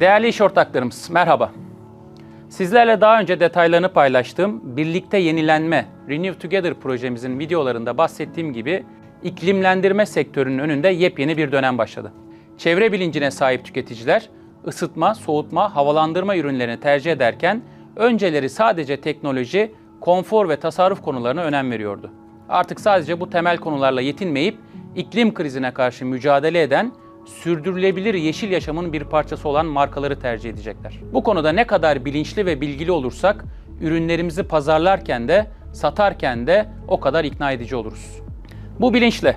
Değerli iş ortaklarımız, merhaba. Sizlerle daha önce detaylarını paylaştığım Birlikte Yenilenme, Renew Together projemizin videolarında bahsettiğim gibi iklimlendirme sektörünün önünde yepyeni bir dönem başladı. Çevre bilincine sahip tüketiciler ısıtma, soğutma, havalandırma ürünlerini tercih ederken önceleri sadece teknoloji, konfor ve tasarruf konularına önem veriyordu. Artık sadece bu temel konularla yetinmeyip iklim krizine karşı mücadele eden sürdürülebilir yeşil yaşamın bir parçası olan markaları tercih edecekler. Bu konuda ne kadar bilinçli ve bilgili olursak ürünlerimizi pazarlarken de satarken de o kadar ikna edici oluruz. Bu bilinçle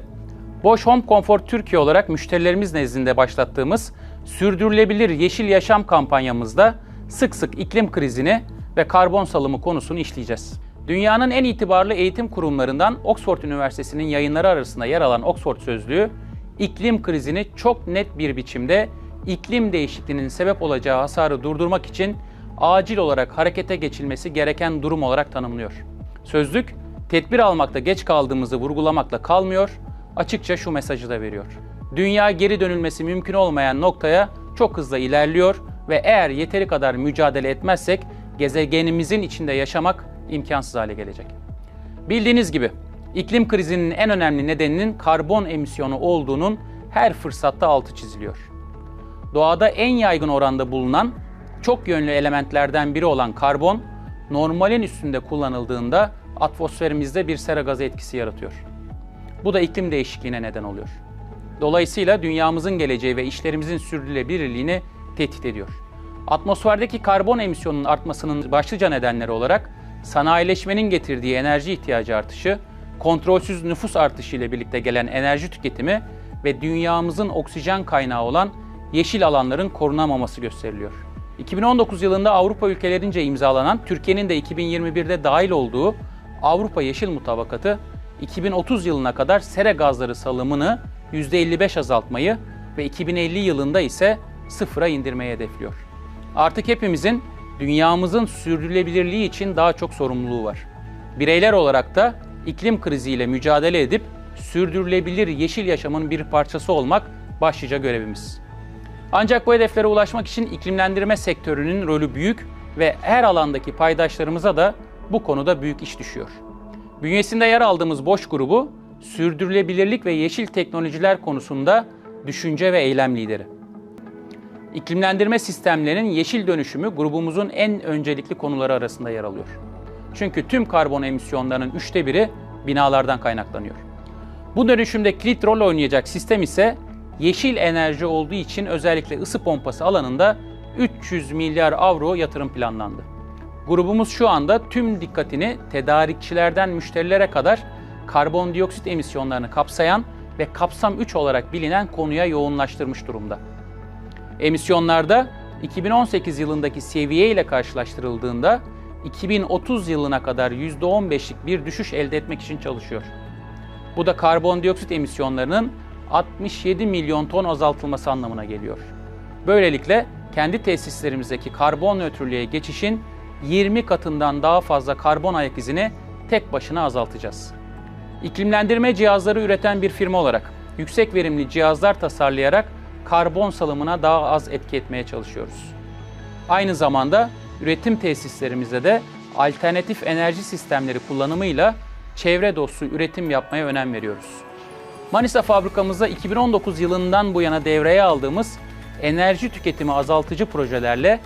Bosch Home Comfort Türkiye olarak müşterilerimiz nezdinde başlattığımız sürdürülebilir yeşil yaşam kampanyamızda sık sık iklim krizini ve karbon salımı konusunu işleyeceğiz. Dünyanın en itibarlı eğitim kurumlarından Oxford Üniversitesi'nin yayınları arasında yer alan Oxford Sözlüğü, iklim krizini çok net bir biçimde iklim değişikliğinin sebep olacağı hasarı durdurmak için acil olarak harekete geçilmesi gereken durum olarak tanımlıyor. Sözlük, tedbir almakta geç kaldığımızı vurgulamakla kalmıyor, açıkça şu mesajı da veriyor. Dünya geri dönülmesi mümkün olmayan noktaya çok hızlı ilerliyor ve eğer yeteri kadar mücadele etmezsek gezegenimizin içinde yaşamak imkansız hale gelecek. Bildiğiniz gibi iklim krizinin en önemli nedeninin karbon emisyonu olduğunun her fırsatta altı çiziliyor. Doğada en yaygın oranda bulunan çok yönlü elementlerden biri olan karbon, normalin üstünde kullanıldığında atmosferimizde bir sera gazı etkisi yaratıyor. Bu da iklim değişikliğine neden oluyor. Dolayısıyla dünyamızın geleceği ve işlerimizin sürdürülebilirliğini tehdit ediyor. Atmosferdeki karbon emisyonunun artmasının başlıca nedenleri olarak sanayileşmenin getirdiği enerji ihtiyacı artışı, kontrolsüz nüfus artışı ile birlikte gelen enerji tüketimi ve dünyamızın oksijen kaynağı olan yeşil alanların korunamaması gösteriliyor. 2019 yılında Avrupa ülkelerince imzalanan, Türkiye'nin de 2021'de dahil olduğu Avrupa Yeşil Mutabakatı, 2030 yılına kadar sera gazları salımını %55 azaltmayı ve 2050 yılında ise sıfıra indirmeyi hedefliyor. Artık hepimizin dünyamızın sürdürülebilirliği için daha çok sorumluluğu var. Bireyler olarak da iklim kriziyle mücadele edip sürdürülebilir yeşil yaşamın bir parçası olmak başlıca görevimiz. Ancak bu hedeflere ulaşmak için iklimlendirme sektörünün rolü büyük ve her alandaki paydaşlarımıza da bu konuda büyük iş düşüyor. Bünyesinde yer aldığımız Boş grubu, sürdürülebilirlik ve yeşil teknolojiler konusunda düşünce ve eylem lideri. İklimlendirme sistemlerinin yeşil dönüşümü grubumuzun en öncelikli konuları arasında yer alıyor. Çünkü tüm karbon emisyonlarının üçte biri binalardan kaynaklanıyor. Bu dönüşümde kilit rol oynayacak sistem ise yeşil enerji olduğu için özellikle ısı pompası alanında 300 milyar avro yatırım planlandı. Grubumuz şu anda tüm dikkatini tedarikçilerden müşterilere kadar karbondioksit emisyonlarını kapsayan ve kapsam 3 olarak bilinen konuya yoğunlaştırmış durumda. Emisyonlarda 2018 yılındaki seviye ile karşılaştırıldığında 2030 yılına kadar %15'lik bir düşüş elde etmek için çalışıyor. Bu da karbondioksit emisyonlarının 67 milyon ton azaltılması anlamına geliyor. Böylelikle kendi tesislerimizdeki karbon nötrlüğe geçişin 20 katından daha fazla karbon ayak izini tek başına azaltacağız. İklimlendirme cihazları üreten bir firma olarak yüksek verimli cihazlar tasarlayarak karbon salımına daha az etki etmeye çalışıyoruz. Aynı zamanda üretim tesislerimizde de alternatif enerji sistemleri kullanımıyla çevre dostu üretim yapmaya önem veriyoruz. Manisa fabrikamızda 2019 yılından bu yana devreye aldığımız enerji tüketimi azaltıcı projelerle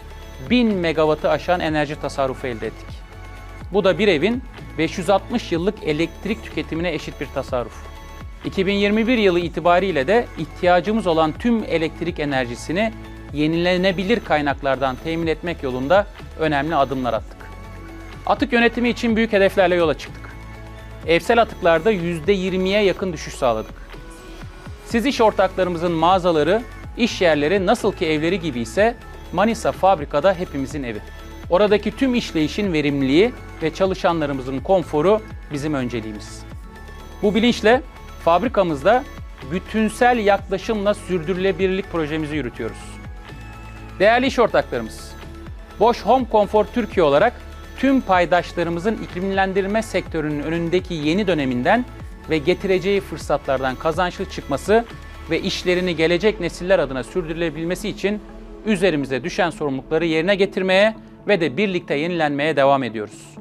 1000 megawattı aşan enerji tasarrufu elde ettik. Bu da bir evin 560 yıllık elektrik tüketimine eşit bir tasarruf. 2021 yılı itibariyle de ihtiyacımız olan tüm elektrik enerjisini yenilenebilir kaynaklardan temin etmek yolunda önemli adımlar attık. Atık yönetimi için büyük hedeflerle yola çıktık. Evsel atıklarda %20'ye yakın düşüş sağladık. Siz iş ortaklarımızın mağazaları, iş yerleri nasıl ki evleri gibi ise Manisa fabrikada hepimizin evi. Oradaki tüm işleyişin verimliliği ve çalışanlarımızın konforu bizim önceliğimiz. Bu bilinçle fabrikamızda bütünsel yaklaşımla sürdürülebilirlik projemizi yürütüyoruz. Değerli iş ortaklarımız, Bosch Home Comfort Türkiye olarak tüm paydaşlarımızın iklimlendirme sektörünün önündeki yeni döneminden ve getireceği fırsatlardan kazançlı çıkması ve işlerini gelecek nesiller adına sürdürülebilmesi için üzerimize düşen sorumlulukları yerine getirmeye ve de birlikte yenilenmeye devam ediyoruz.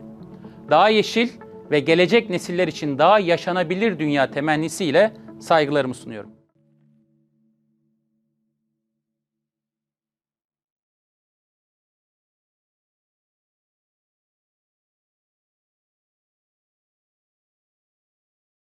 Daha yeşil ve gelecek nesiller için daha yaşanabilir dünya temennisiyle saygılarımı sunuyorum.